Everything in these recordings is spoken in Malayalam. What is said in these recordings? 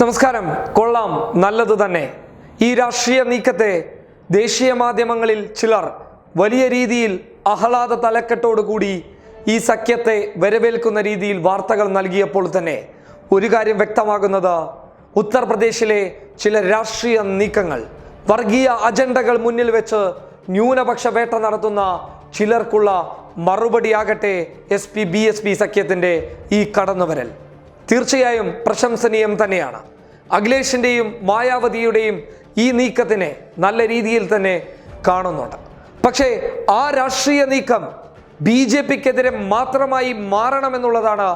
നമസ്കാരം. കൊള്ളാം. നല്ലത് തന്നെ. ഈ രാഷ്ട്രീയ നീക്കത്തെ ദേശീയ മാധ്യമങ്ങളിൽ ചിലർ വലിയ രീതിയിൽ ആഹ്ലാദ തലക്കെട്ടോടുകൂടി ഈ സഖ്യത്തെ വരവേൽക്കുന്ന രീതിയിൽ വാർത്തകൾ നൽകിയപ്പോൾ തന്നെ ഒരു കാര്യം വ്യക്തമാകുന്നത് ഉത്തർപ്രദേശിലെ ചില രാഷ്ട്രീയ നീക്കങ്ങൾ. വർഗീയ അജണ്ടകൾ മുന്നിൽ വെച്ച് ന്യൂനപക്ഷ വേട്ട നടത്തുന്ന ചിലർക്കുള്ള മറുപടിയാകട്ടെ S P B S P സഖ്യത്തിന്റെ ഈ കടന്നുവരൽ. തീർച്ചയായും പ്രശംസനീയം തന്നെയാണ്. അഖിലേഷിന്റെയും മായാവതിയുടെയും ഈ നീക്കത്തിനെ നല്ല രീതിയിൽ തന്നെ കാണുന്നുണ്ട്. പക്ഷേ ആ രാഷ്ട്രീയ നീക്കം ബി ജെ പിക്കെതിരെ മാത്രമായി മാറണമെന്നുള്ളതാണ്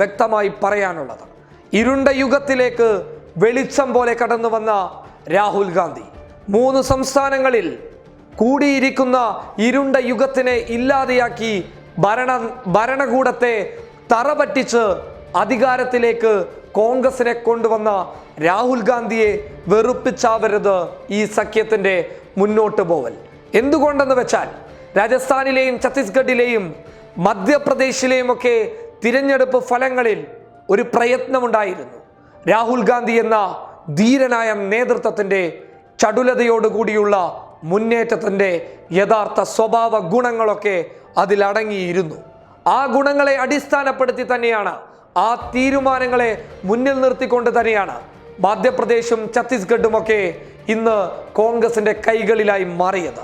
വ്യക്തമായി പറയാനുള്ളത്. ഇരുണ്ട യുഗത്തിലേക്ക് വെളിച്ചം പോലെ കടന്നു വന്ന രാഹുൽ ഗാന്ധി മൂന്ന് സംസ്ഥാനങ്ങളിൽ കൂടിയിരിക്കുന്ന ഇരുണ്ട യുഗത്തിനെ ഇല്ലാതെയാക്കി ഭരണ ഭരണകൂടത്തെ തറപറ്റിച്ച് അധികാരത്തിലേക്ക് കോൺഗ്രസിനെ കൊണ്ടുവന്ന രാഹുൽ ഗാന്ധിയെ വെറുപ്പിച്ചാവരുത് ഈ സഖ്യത്തിന്റെ മുന്നോട്ട് പോവൽ. എന്തുകൊണ്ടെന്ന് വെച്ചാൽ രാജസ്ഥാനിലെയും ഛത്തീസ്ഗഡിലെയും മധ്യപ്രദേശിലെയും ഒക്കെ തിരഞ്ഞെടുപ്പ് ഫലങ്ങളിൽ ഒരു പ്രയത്നമുണ്ടായിരുന്നു. രാഹുൽ ഗാന്ധി എന്ന ധീരനായ നേതൃത്വത്തിന്റെ ചടുലതയോടുകൂടിയുള്ള മുന്നേറ്റത്തിന്റെ യഥാർത്ഥ സ്വഭാവ ഗുണങ്ങളൊക്കെ അതിലടങ്ങിയിരുന്നു. ആ ഗുണങ്ങളെ അടിസ്ഥാനപ്പെടുത്തി തന്നെയാണ് ആ തീരുമാനങ്ങളെ മുന്നിൽ നിർത്തിക്കൊണ്ട് തന്നെയാണ് മധ്യപ്രദേശും ഛത്തീസ്ഗഡും ഒക്കെ ഇന്ന് കോൺഗ്രസിന്റെ കൈകളിലായി മാറിയത്.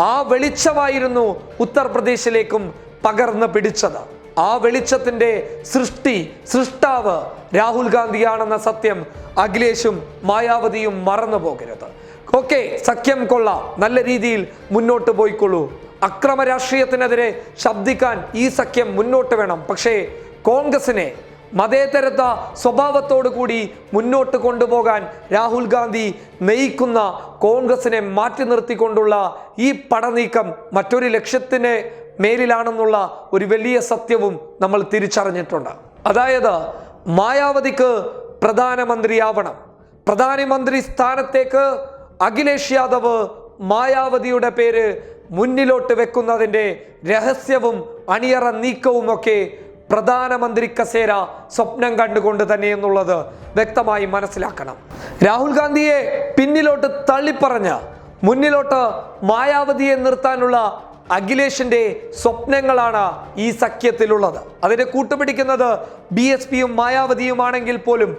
ആ വെളിച്ചമായിരുന്നു ഉത്തർപ്രദേശിലേക്കും പകർന്നു പിടിച്ചത്. ആ വെളിച്ചത്തിന്റെ സൃഷ്ടി സൃഷ്ടാവ് രാഹുൽ ഗാന്ധിയാണെന്ന സത്യം അഖിലേഷും മായാവതിയും മറന്നു പോകരുത്. ഓക്കെ സഖ്യം കൊള്ളാം. നല്ല രീതിയിൽ മുന്നോട്ട് പോയിക്കൊള്ളൂ. അക്രമ രാഷ്ട്രീയത്തിനെതിരെ ശബ്ദിക്കാൻ ഈ സഖ്യം മുന്നോട്ട് വേണം. പക്ഷേ കോൺഗ്രസിനെ മതേതരത്വ സ്വഭാവത്തോടു കൂടി മുന്നോട്ട് കൊണ്ടുപോകാൻ രാഹുൽ ഗാന്ധി നയിക്കുന്ന കോൺഗ്രസിനെ മാറ്റി നിർത്തിക്കൊണ്ടുള്ള ഈ പടനീക്കം മറ്റൊരു ലക്ഷ്യത്തിന് മേലിലാണെന്നുള്ള ഒരു വലിയ സത്യവും നമ്മൾ തിരിച്ചറിഞ്ഞിട്ടുണ്ട്. അതായത് മായാവതിക്ക് പ്രധാനമന്ത്രിയാവണം. പ്രധാനമന്ത്രി സ്ഥാനത്തേക്ക് അഖിലേഷ് യാദവ് മായാവതിയുടെ പേര് മുന്നിലോട്ട് വെക്കുന്നതിന്റെ രഹസ്യവും അണിയറ നീക്കവും ഒക്കെ പ്രധാനമന്ത്രി കസേര സ്വപ്നം കണ്ടുകൊണ്ട് തന്നെ എന്നുള്ളത് വ്യക്തമായി മനസ്സിലാക്കണം. രാഹുൽ ഗാന്ധിയെ പിന്നിലോട്ട് തള്ളിപ്പറഞ്ഞ് മുന്നിലോട്ട് മായാവതിയെ നിർത്താനുള്ള അഖിലേഷിന്റെ സ്വപ്നങ്ങളാണ് ഈ സഖ്യത്തിലുള്ളത്. അതിനെ കൂട്ടുപിടിക്കുന്നത് ബി എസ് പിയും മായാവതിയുമാണെങ്കിൽ പോലും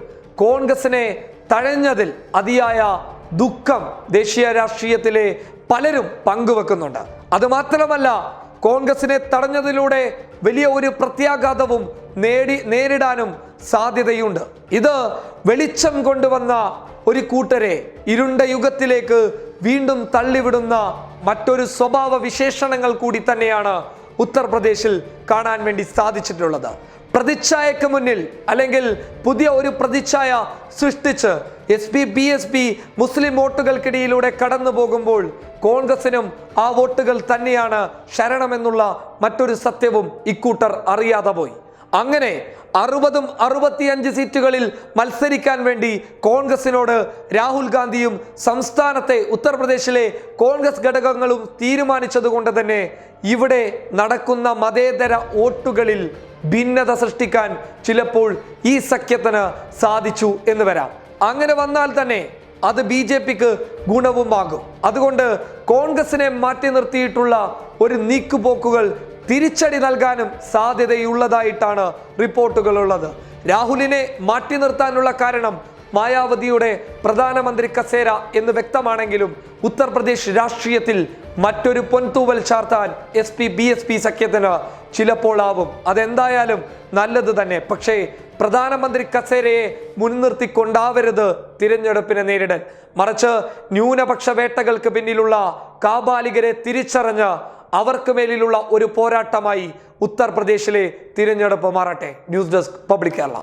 കോൺഗ്രസിനെ തഴഞ്ഞതിൽ അതിയായ ദുഃഖം ദേശീയ രാഷ്ട്രീയത്തിലെ പലരും പങ്കുവെക്കുന്നുണ്ട്. അത് മാത്രമല്ല കോൺഗ്രസിനെ തടഞ്ഞതിലൂടെ വലിയ ഒരു പ്രത്യാഘാതവും നേടി നേരിടാനും സാധ്യതയുണ്ട്. ഇത് വെളിച്ചം കൊണ്ടുവന്ന ഒരു കൂട്ടരെ ഇരുണ്ട യുഗത്തിലേക്ക് വീണ്ടും തള്ളിവിടുന്ന മറ്റൊരു സ്വഭാവ വിശേഷണങ്ങൾ കൂടി തന്നെയാണ് ഉത്തർപ്രദേശിൽ കാണാൻ വേണ്ടി സാധിച്ചിട്ടുള്ളത്. പ്രതിച്ഛായക്ക് മുന്നിൽ അല്ലെങ്കിൽ പുതിയ ഒരു പ്രതിച്ഛായ സൃഷ്ടിച്ച് S P B S P മുസ്ലിം വോട്ടുകൾക്കിടയിലൂടെ കടന്നു പോകുമ്പോൾ കോൺഗ്രസിനും ആ വോട്ടുകൾ തന്നെയാണ് ശരണമെന്നുള്ള മറ്റൊരു സത്യവും ഇക്കൂട്ടർ അറിയാതെ പോയി. അങ്ങനെ അറുപതും അറുപത്തിയഞ്ച് സീറ്റുകളിൽ മത്സരിക്കാൻ വേണ്ടി കോൺഗ്രസിനോട് രാഹുൽ ഗാന്ധിയും സംസ്ഥാനത്തെ ഉത്തർപ്രദേശിലെ കോൺഗ്രസ് ഘടകങ്ങളും തീരുമാനിച്ചതുകൊണ്ട് തന്നെ ഇവിടെ നടക്കുന്ന മതേതര വോട്ടുകളിൽ ഭിന്നത സൃഷ്ടിക്കാൻ ചിലപ്പോൾ ഈ സഖ്യത്തിന് സാധിച്ചു എന്ന് വരാം. അങ്ങനെ വന്നാൽ തന്നെ അത് ബി ജെ പിക്ക് ഗുണവുമാകും അതുകൊണ്ട് കോൺഗ്രസിനെ മാറ്റി നിർത്തിയിട്ടുള്ള ഒരു നീക്കുപോക്കുകൾ തിരിച്ചടി നൽകാനും സാധ്യതയുള്ളതായിട്ടാണ് റിപ്പോർട്ടുകൾ ഉള്ളത് രാഹുലിനെ മാറ്റി നിർത്താനുള്ള കാരണം മായാവതിയുടെ പ്രധാനമന്ത്രി കസേര എന്ന് വ്യക്തമാണെങ്കിലും ഉത്തർപ്രദേശ് രാഷ്ട്രീയത്തിൽ മറ്റൊരു പൊൻതൂവൽ ചാർത്താൻ S P B S P സഖ്യത്തിന് ചിലപ്പോൾ ആവും അതെന്തായാലും നല്ലത് തന്നെ. പക്ഷേ പ്രധാനമന്ത്രി കസേരയെ മുൻനിർത്തിക്കൊണ്ടാവരുത് തിരഞ്ഞെടുപ്പിനെ നേരിടാൻ. മറിച്ച് ന്യൂനപക്ഷ വേട്ടകൾക്ക് പിന്നിലുള്ള കാബാലികരെ തിരിച്ചറിഞ്ഞ് അവർക്ക് മേലിലുള്ള ഒരു പോരാട്ടമായി ഉത്തർപ്രദേശിലെ തിരഞ്ഞെടുപ്പ് മാറട്ടെ. News desk public Kerala.